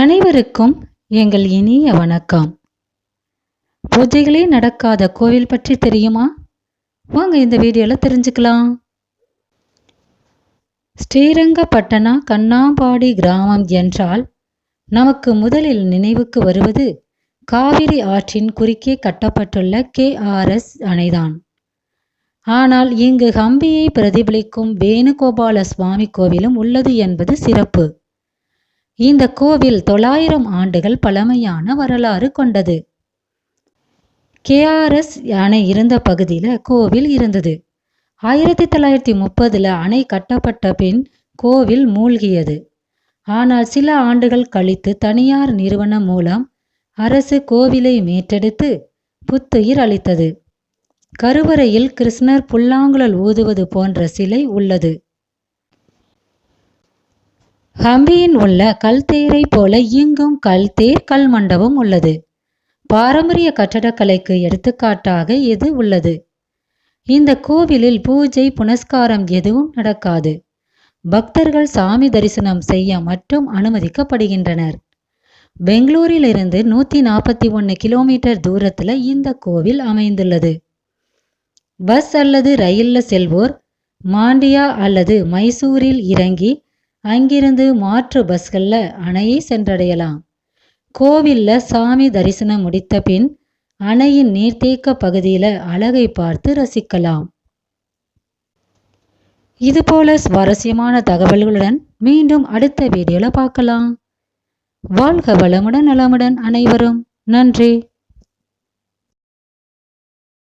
அனைவருக்கும் எங்கள் இனிய வணக்கம். பூஜைகளே நடக்காத கோவில் பற்றி தெரியுமா? வாங்க இந்த வீடியோவில் தெரிஞ்சுக்கலாம். ஸ்ரீரங்கப்பட்டணா கண்ணாம்பாடி கிராமம் என்றால் நமக்கு முதலில் நினைவுக்கு வருவது காவிரி ஆற்றின் குறுக்கே கட்டப்பட்டுள்ள கேஆர்எஸ் அணைதான். ஆனால் இங்கு ஹம்பியை பிரதிபலிக்கும் வேணுகோபால சுவாமி கோவிலும் உள்ளது என்பது சிறப்பு. இந்த கோவில் தொள்ளாயிரம் ஆண்டுகள் பழமையான வரலாறு கொண்டது. கேஆர்எஸ் அணை இருந்த பகுதியில் கோவில் இருந்தது. ஆயிரத்தி தொள்ளாயிரத்தி முப்பதில் அணை கட்டப்பட்ட பின் கோவில் மூழ்கியது. ஆனால் சில ஆண்டுகள் கழித்து தனியார் நிறுவனம் மூலம் அரசு கோவிலை மீட்டெடுத்து புத்துயிர் அளித்தது. கருவறையில் கிருஷ்ணர் புல்லாங்குழல் ஊதுவது போன்ற சிலை உள்ளது. ஹம்பியின் உள்ள கல்தேரை போல இங்கும் கல்தேர் கல் மண்டபம் உள்ளது. பாரம்பரிய கட்டடக்கலைக்கு எடுத்துக்காட்டாக இது உள்ளது? இந்த கோவிலில் பூஜை புனஸ்காரம் எதுவும் நடக்காது. பக்தர்கள் சாமி தரிசனம் செய்ய மட்டும் அனுமதிக்கப்படுகின்றனர். பெங்களூரிலிருந்து நூற்றி நாற்பத்தி ஒன்று கிலோமீட்டர் தூரத்தில் இந்த கோவில் அமைந்துள்ளது. பஸ் அல்லது ரயிலில் செல்வோர் மாண்டியா அல்லது மைசூரில் இறங்கி அங்கிருந்து மாற்று பஸ்களில் அணையை சென்றடையலாம். கோவிலில் சாமி தரிசனம் முடித்த பின் அணையின் நீர்த்தேக்க பகுதியில் அழகை பார்த்து ரசிக்கலாம். இதுபோல சுவாரஸ்யமான தகவல்களுடன் மீண்டும் அடுத்த வீடியோவில் பார்க்கலாம். வாழ்க வளமுடன் நலமுடன் அனைவரும். நன்றி.